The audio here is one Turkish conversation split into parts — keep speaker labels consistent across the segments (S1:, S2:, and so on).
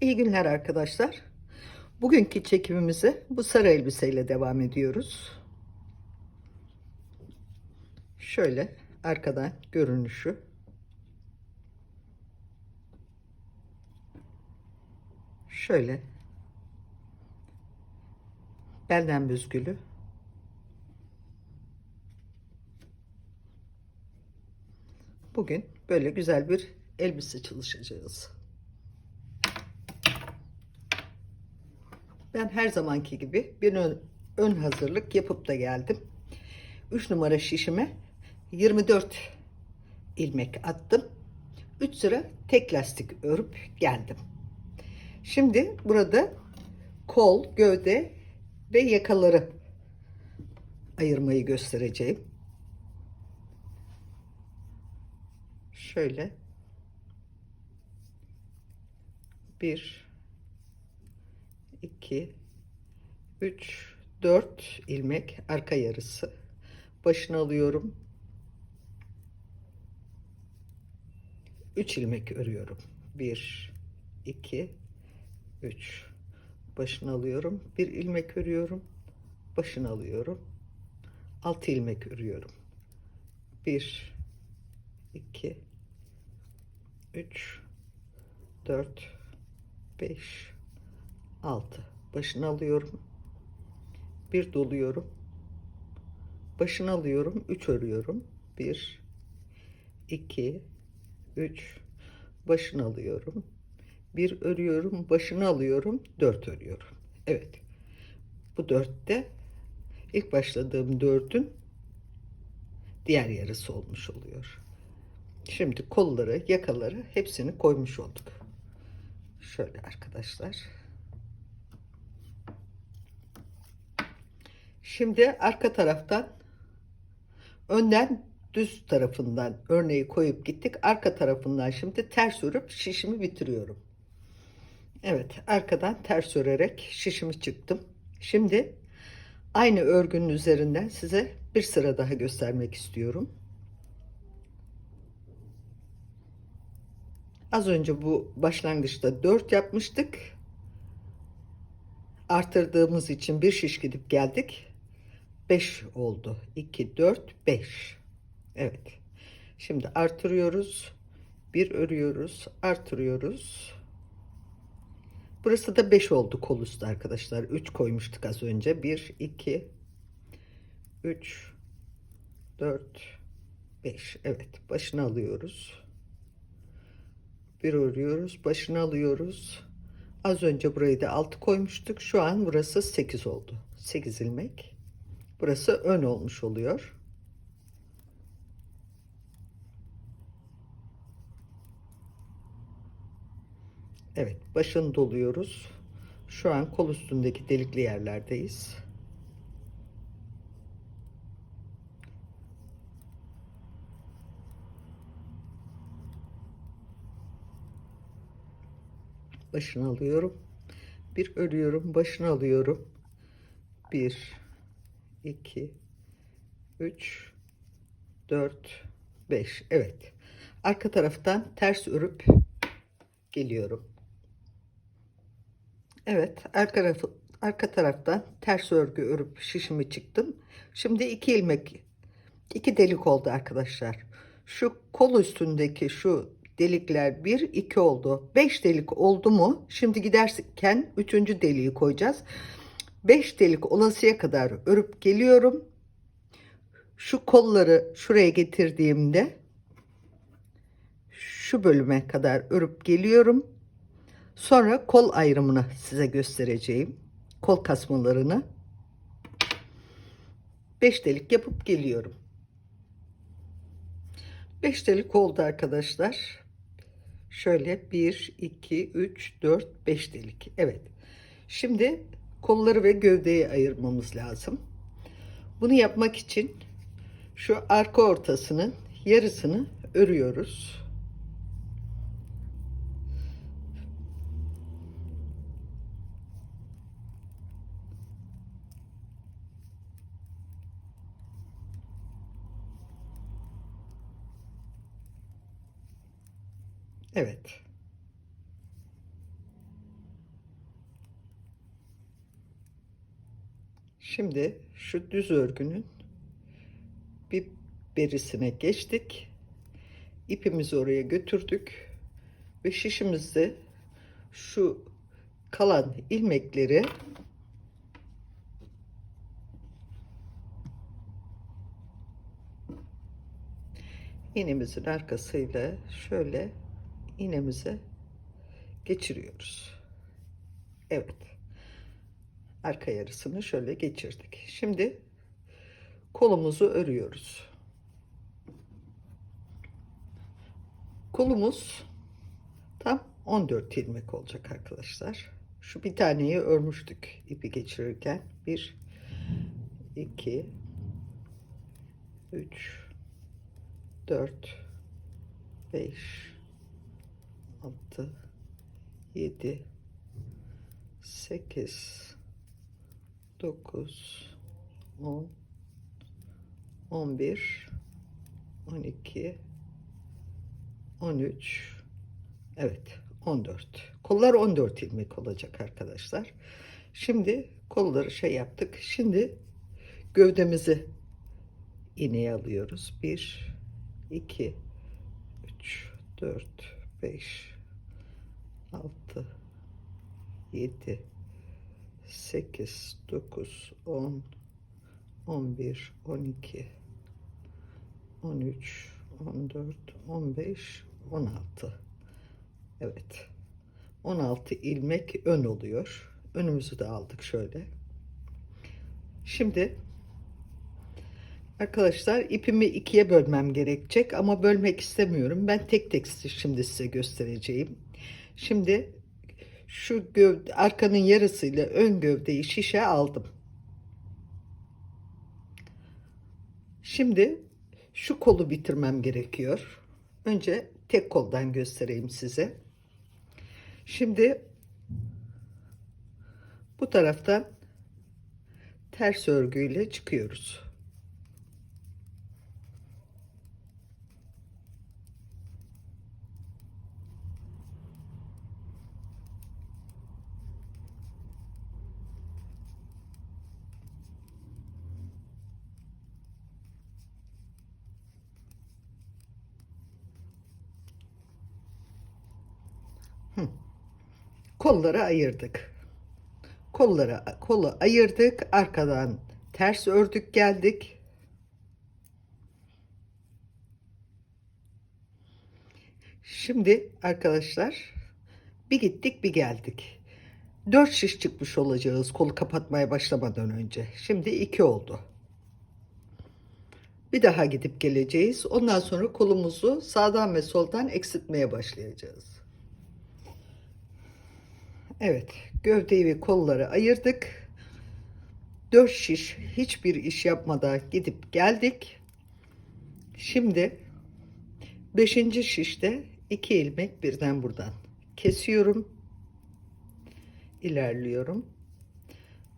S1: İyi günler arkadaşlar. Bugünkü çekimimize bu sarı elbiseyle devam ediyoruz. Şöyle arkadan görünüşü. Şöyle belden büzgülü. Bugün böyle güzel bir elbise çalışacağız. Ben her zamanki gibi bir ön, hazırlık yapıp da geldim. 3 numara şişime 24 ilmek attım. 3 sıra tek lastik örüp geldim. Şimdi burada kol, gövde ve yakaları ayırmayı göstereceğim. Şöyle bir 2 3 4 ilmek arka yarısı. Başını alıyorum. 3 ilmek örüyorum. 1 2 3 başını alıyorum. Bir ilmek örüyorum. Başını alıyorum. 6 ilmek örüyorum. 1 2 3 4 5 6 başını alıyorum. Bir doluyorum. Başını alıyorum. 3 örüyorum. 1 2 3 başını alıyorum. Bir örüyorum. Başını alıyorum. 4 örüyorum. Evet. Bu dörtte ilk başladığım dördün diğer yarısı olmuş oluyor. Şimdi kolları yakaları hepsini koymuş olduk. Şöyle arkadaşlar Şimdi arka taraftan önden düz tarafından örneği koyup gittik. Arka tarafından şimdi ters örüp şişimi bitiriyorum. Evet arkadan ters örerek şişimi çıktım. Şimdi aynı örgünün üzerinden size bir sıra daha göstermek istiyorum. Az önce bu başlangıçta 4 yapmıştık. Artırdığımız için bir şiş gidip geldik. 5 oldu. 2, 4, 5. Evet. Şimdi artırıyoruz. Bir örüyoruz. Artırıyoruz. Burası da 5 oldu kol üstü arkadaşlar. 3 koymuştuk az önce. 1, 2, 3, 4, 5. Evet. Başını alıyoruz. Bir örüyoruz. Başını alıyoruz. Az önce burayı da 6 koymuştuk. Şu an burası 8 oldu. 8 ilmek. Burası ön olmuş oluyor. Evet, başını doluyoruz. Şu an kol üstündeki delikli yerlerdeyiz. Başını alıyorum. Bir örüyorum, başını alıyorum. Bir, 2 3 4 5 evet. Arka taraftan ters örüp geliyorum. Evet arka tarafı arka taraftan ters örgü örüp şişimi çıktım. Şimdi iki ilmek iki delik oldu arkadaşlar. Şu kol üstündeki şu delikler 1 2 oldu. 5 delik oldu mu? Şimdi giderken üçüncü deliği koyacağız 5 delik olasıya kadar örüp geliyorum. Şu kolları şuraya getirdiğimde şu bölüme kadar örüp geliyorum. Sonra kol ayrımını size göstereceğim. Kol kasmalarını. 5 delik yapıp geliyorum. 5 delik oldu arkadaşlar. Şöyle 1 2 3 4 5 delik. Evet. Şimdi kolları ve gövdeyi ayırmamız lazım. Bunu yapmak için şu arka ortasının yarısını örüyoruz. Evet. Şimdi şu düz örgünün bir berisine geçtik. İpimizi oraya götürdük ve şişimizde şu kalan ilmekleri iğnemizin arkasıyla şöyle iğnemize geçiriyoruz. Evet. Arka yarısını şöyle geçirdik. Şimdi kolumuzu örüyoruz. Kolumuz tam 14 ilmek olacak arkadaşlar. Şu bir taneyi örmüştük ipi geçirirken. 1 2 3 4 5 6 7 8 9 10 11 12 13 Evet 14 kollar 14 ilmek olacak arkadaşlar. Şimdi kolları şey yaptık. Şimdi gövdemizi iğneye alıyoruz. 1 2 3 4 5 6 7 8 9 10 11 12 13 14 15 16 Evet. 16 ilmek ön oluyor. Önümüzü de aldık şöyle. Şimdi arkadaşlar ipimi ikiye bölmem gerekecek ama bölmek istemiyorum. Ben tek tek şimdi size göstereceğim. Şimdi şu gövde arkanın yarısıyla ön gövdeyi şişe aldım Şimdi şu kolu bitirmem gerekiyor. Önce tek koldan göstereyim size. Şimdi bu taraftan ters örgüyle çıkıyoruz. Kolları ayırdık. Kolları kolu ayırdık. Arkadan ters ördük geldik. Şimdi arkadaşlar bir gittik bir geldik. 4 şiş çıkmış olacağız kolu kapatmaya başlamadan önce. Şimdi 2 oldu. Bir daha gidip geleceğiz. Ondan sonra kolumuzu sağdan ve soldan eksiltmeye başlayacağız. Evet, gövdeyi ve kolları ayırdık. 4 şiş hiçbir iş yapmadan gidip geldik. Şimdi 5. şişte 2 ilmek birden buradan kesiyorum. İlerliyorum.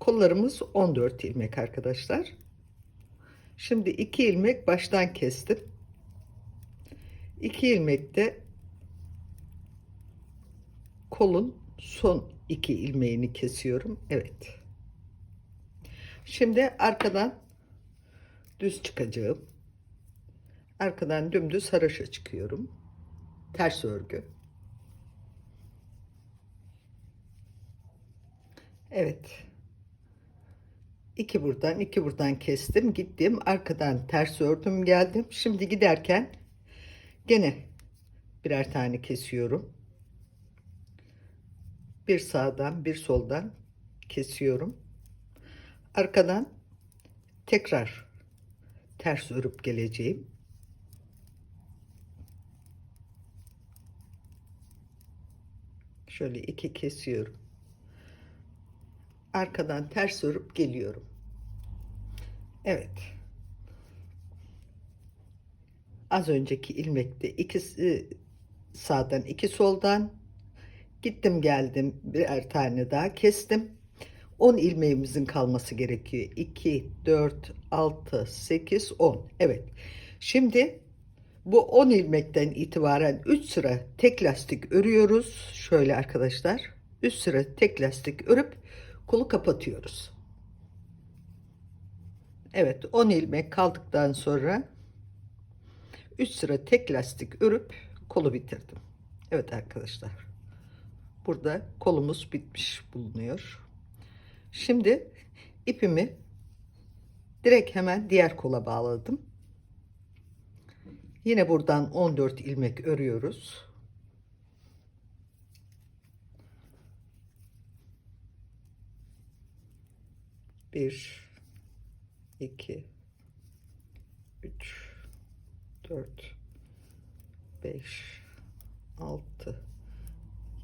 S1: Kollarımız 14 ilmek arkadaşlar. Şimdi 2 ilmek baştan kestim. 2 ilmek de kolun son iki ilmeğini kesiyorum. Evet. Şimdi arkadan düz çıkacağım. Arkadan dümdüz haraşa çıkıyorum. Ters örgü. Evet. İki buradan, iki buradan kestim. Gittim. Arkadan ters ördüm geldim. Şimdi giderken gene birer tane kesiyorum bir sağdan bir soldan kesiyorum. Arkadan tekrar ters örüp geleceğim. Şöyle iki kesiyorum. Arkadan ters örüp geliyorum. Evet. Az önceki ilmekte ikisi sağdan iki soldan Gittim geldim birer tane daha kestim. 10 ilmeğimizin kalması gerekiyor. 2, 4, 6, 8, 10. Evet. Şimdi bu 10 ilmekten itibaren 3 sıra tek lastik örüyoruz. Şöyle arkadaşlar. 3 sıra tek lastik örüp kolu kapatıyoruz. Evet 10 ilmek kaldıktan sonra 3 sıra tek lastik örüp kolu bitirdim. Evet arkadaşlar. Burada kolumuz bitmiş bulunuyor. Şimdi ipimi direkt hemen diğer kola bağladım. Yine buradan 14 ilmek örüyoruz. Bir, iki, üç, dört, beş, altı,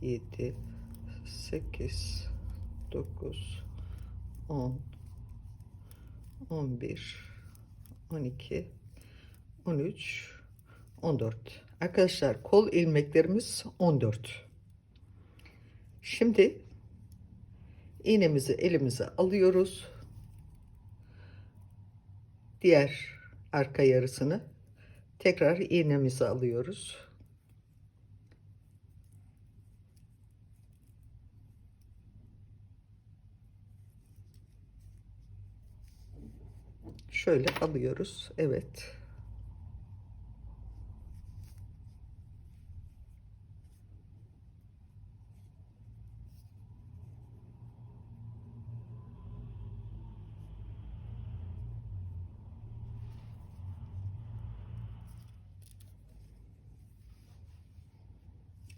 S1: yedi, sekiz, dokuz, on, on bir, on iki, on üç, on dört. Arkadaşlar kol ilmeklerimiz on dört. Şimdi iğnemizi elimize alıyoruz. Diğer arka yarısını tekrar iğnemize alıyoruz. Şöyle alıyoruz. Evet.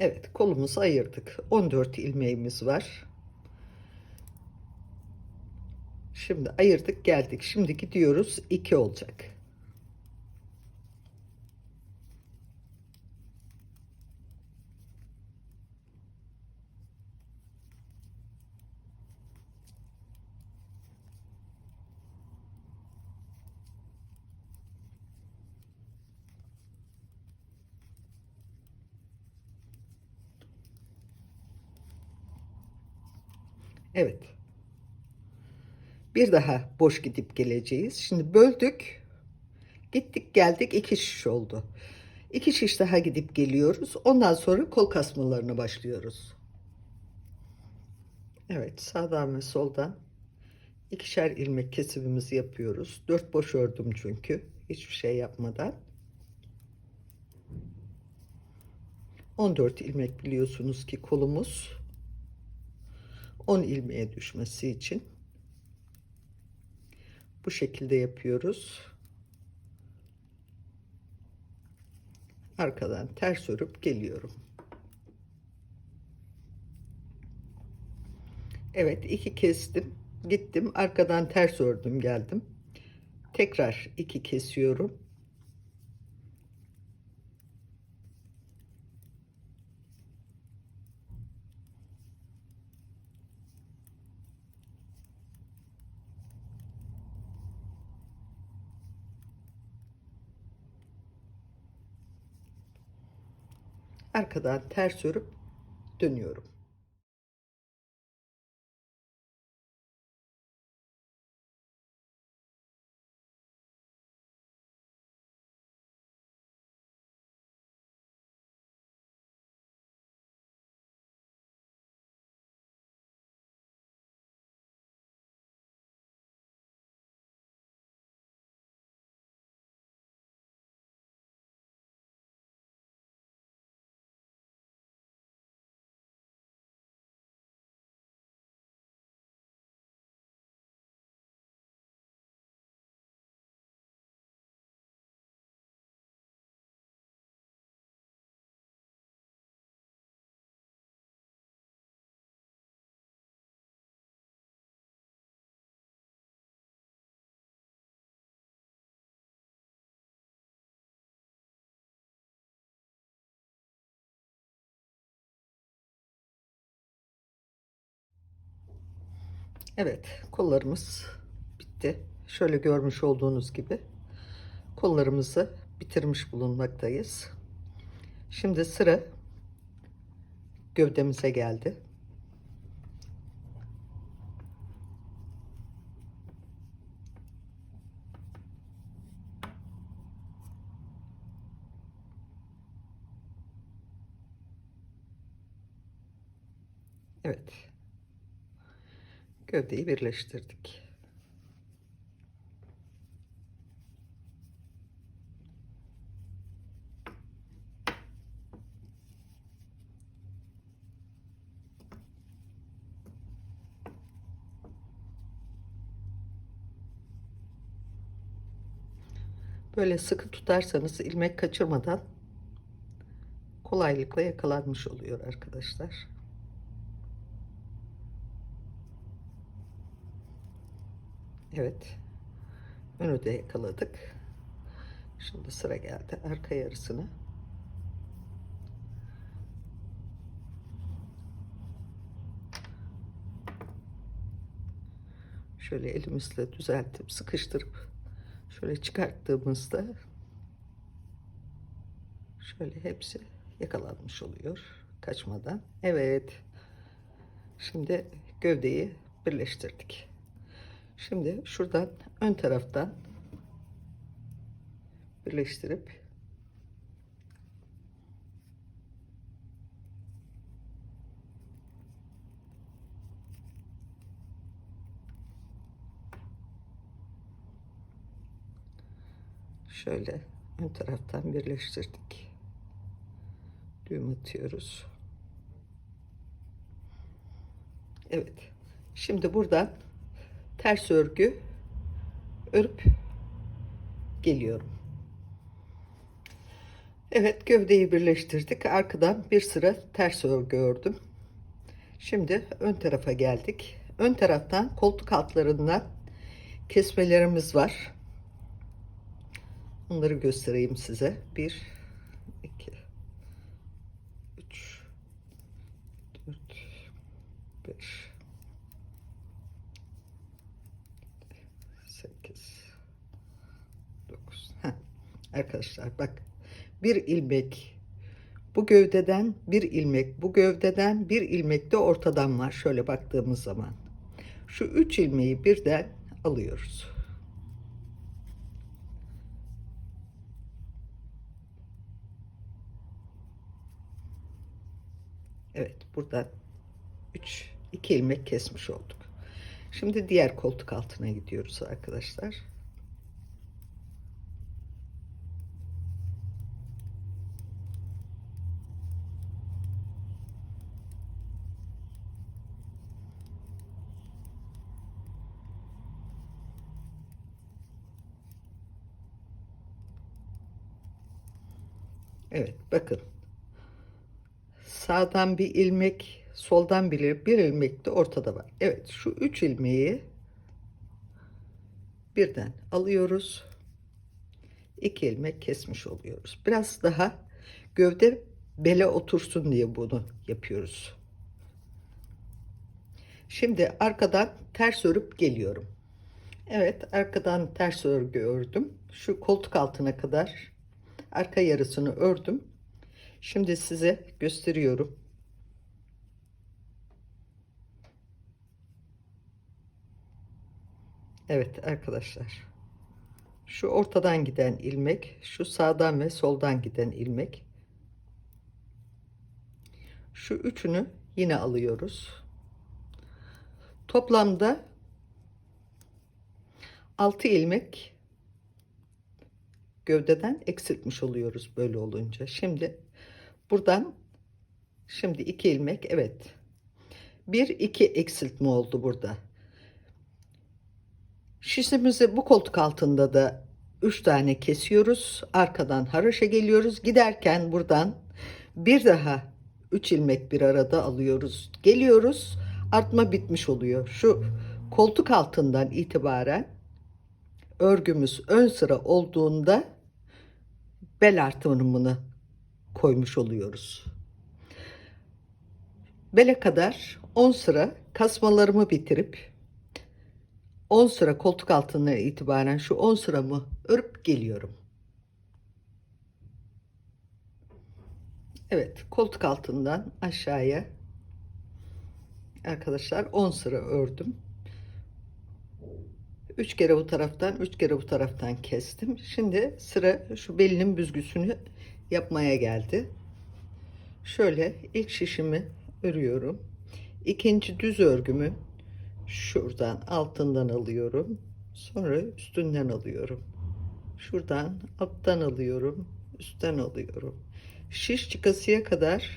S1: Evet kolumuzu ayırdık. 14 ilmeğimiz var. Şimdi ayırdık geldik. Şimdi gidiyoruz 2 olacak. Evet. Bir daha boş gidip geleceğiz. Şimdi böldük. Gittik geldik iki şiş oldu. İki şiş daha gidip geliyoruz. Ondan sonra kol kasmalarına başlıyoruz. Evet sağdan ve soldan ikişer ilmek kesimimizi yapıyoruz. Dört boş ördüm çünkü. Hiçbir şey yapmadan. 14 ilmek biliyorsunuz ki kolumuz 10 ilmeğe düşmesi için bu şekilde yapıyoruz. Arkadan ters örüp geliyorum. Evet iki kestim. Gittim arkadan ters ördüm geldim. Tekrar iki kesiyorum. Arkadan ters örüp dönüyorum. Evet kollarımız bitti. Şöyle görmüş olduğunuz gibi kollarımızı bitirmiş bulunmaktayız. Şimdi sıra gövdemize geldi. Evet gövdeyi birleştirdik. Böyle sıkı tutarsanız ilmek kaçırmadan kolaylıkla yakalanmış oluyor arkadaşlar. Evet. Önü de yakaladık. Şimdi sıra geldi arka yarısını. Şöyle elimizle düzeltip sıkıştırıp şöyle çıkarttığımızda şöyle hepsi yakalanmış oluyor kaçmadan. Evet. Şimdi gövdeyi birleştirdik. Şimdi şuradan ön taraftan birleştirip şöyle ön taraftan birleştirdik. Düğüm atıyoruz. Evet. Şimdi buradan ters örgü örüp geliyorum. Evet gövdeyi birleştirdik. Arkadan bir sıra ters örgü ördüm. Şimdi ön tarafa geldik. Ön taraftan koltuk altlarından kesmelerimiz var. Onları göstereyim size. 1 2 3 4 5 8 9 Arkadaşlar bak bir ilmek bu gövdeden bir ilmek bu gövdeden bir ilmek de ortadan var şöyle baktığımız zaman şu üç ilmeği birden alıyoruz Evet buradan 3 2 ilmek kesmiş olduk. Şimdi diğer koltuk altına gidiyoruz arkadaşlar. Evet bakın sağdan bir ilmek soldan bir, bir ilmek de ortada var. Evet şu üç ilmeği birden alıyoruz. İki ilmek kesmiş oluyoruz. Biraz daha gövde bele otursun diye bunu yapıyoruz. Şimdi arkadan ters örüp geliyorum. Evet arkadan ters örgü ördüm. Şu koltuk altına kadar arka yarısını ördüm. Şimdi size gösteriyorum. Evet arkadaşlar. Şu ortadan giden ilmek, şu sağdan ve soldan giden ilmek. Şu üçünü yine alıyoruz. Toplamda 6 ilmek gövdeden eksiltmiş oluyoruz böyle olunca. Şimdi buradan şimdi 2 ilmek evet. 1 2 eksiltme oldu burada. Şişimizi bu koltuk altında da 3 tane kesiyoruz. Arkadan haraşa geliyoruz. Giderken buradan bir daha 3 ilmek bir arada alıyoruz. Geliyoruz. Artma bitmiş oluyor. Şu koltuk altından itibaren örgümüz ön sıra olduğunda bel artırımını koymuş oluyoruz. Bele kadar 10 sıra kasmalarımı bitirip 10 sıra koltuk altına itibaren şu 10 sıramı örüp geliyorum. Evet, koltuk altından aşağıya arkadaşlar 10 sıra ördüm. 3 kere bu taraftan, 3 kere bu taraftan kestim. Şimdi sıra şu belinin büzgüsünü yapmaya geldi. Şöyle ilk şişimi örüyorum. İkinci düz örgümü şuradan altından alıyorum. Sonra üstünden alıyorum. Şuradan alttan alıyorum. Üstten alıyorum. Şiş çıkasıya kadar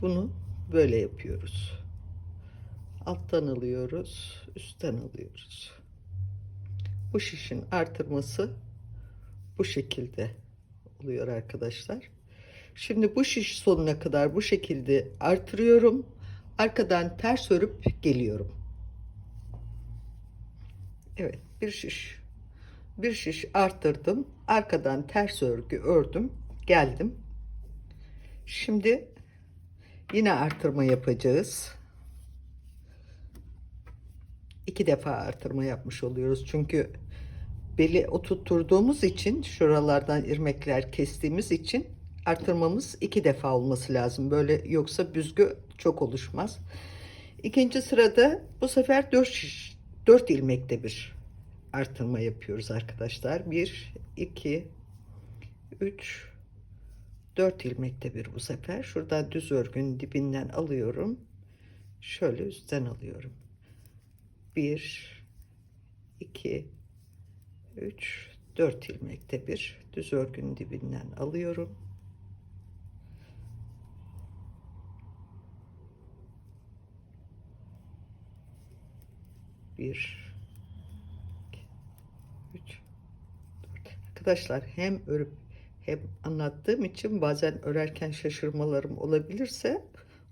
S1: bunu böyle yapıyoruz. Alttan alıyoruz, üstten alıyoruz. Bu şişin artırması bu şekilde oluyor arkadaşlar. Şimdi bu şiş sonuna kadar bu şekilde artırıyorum. Arkadan ters örüp geliyorum. Evet bir şiş. Bir şiş arttırdım. Arkadan ters örgü ördüm. Geldim. Şimdi yine artırma yapacağız. İki defa artırma yapmış oluyoruz. Çünkü beli oturtturduğumuz için şuralardan irmekler kestiğimiz için artırmamız iki defa olması lazım. Böyle yoksa büzgü çok oluşmaz. İkinci sırada bu sefer 4 şiş, 4 ilmekte bir artırma yapıyoruz arkadaşlar. 1 2 3 4 ilmekte bir bu sefer. Şuradan düz örgünün dibinden alıyorum. Şöyle üstten alıyorum. 1 2 3 4 ilmekte bir düz örgünün dibinden alıyorum. Bir, iki, üç, dört. Arkadaşlar hem örüp hem anlattığım için bazen örerken şaşırmalarım olabilirse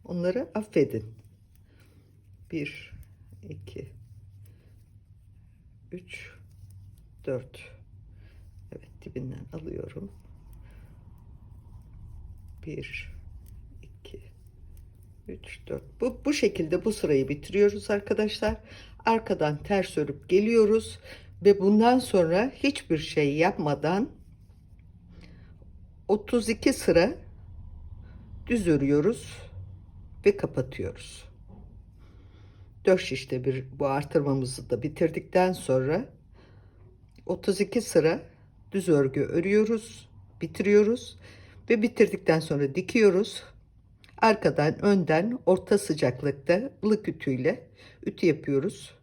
S1: onları affedin. Bir, iki, üç, 4 Evet dibinden alıyorum. 1 2 3 4 bu, bu şekilde bu sırayı bitiriyoruz arkadaşlar. Arkadan ters örüp geliyoruz ve bundan sonra hiçbir şey yapmadan 32 sıra düz örüyoruz ve kapatıyoruz. 4 şişte bir bu artırmamızı da bitirdikten sonra 32 sıra düz örgü örüyoruz, bitiriyoruz ve bitirdikten sonra dikiyoruz. Arkadan önden orta sıcaklıkta ılık ütüyle ütü yapıyoruz.